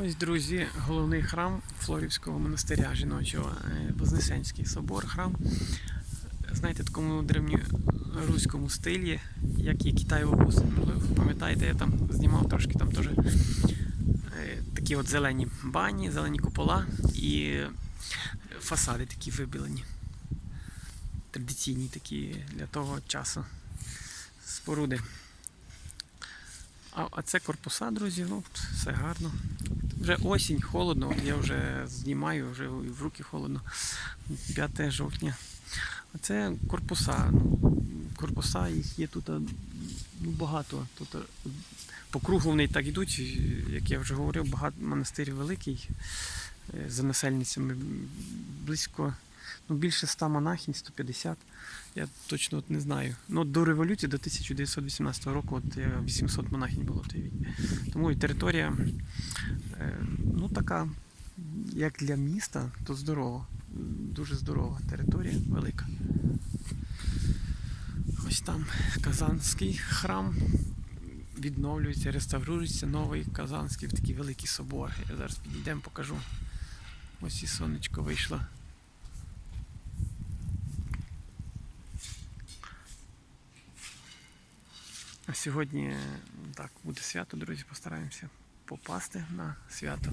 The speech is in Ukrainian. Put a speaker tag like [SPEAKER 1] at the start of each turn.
[SPEAKER 1] Ось, друзі, головний храм Флорівського монастиря жіночого, е, Вознесенський собор, храм. Знаєте, в такому древньоруському стилі, як і. Ви пам'ятаєте, я там знімав трошки там теж е, такі от зелені бані, зелені купола і фасади такі вибілені. Традиційні такі для того часу споруди. А, а це корпуса, друзі, ну все гарно. Вже осінь, холодно, я вже знімаю, вже в руки холодно. 5 жовтня. А це корпуса. Ну, корпуса їх є тут ну, багато. Тут по кругу вони так йдуть, як я вже говорив, багато монастир великий е, за насельницями близько, ну більше 100 монахінь, 150. Я точно от не знаю. Ну, до революції, до 1918 року, от е, 800 монахінь було в тій війні. Тому і територія, е, ну така, як для міста, то здорова. Дуже здорова територія, велика. Ось там Казанський храм відновлюється, реставрується новий Казанський такий великий собор. Я зараз підійдемо, покажу. Ось і сонечко вийшло. А сьогодні так буде свято, друзі, постараємося попасти на свято.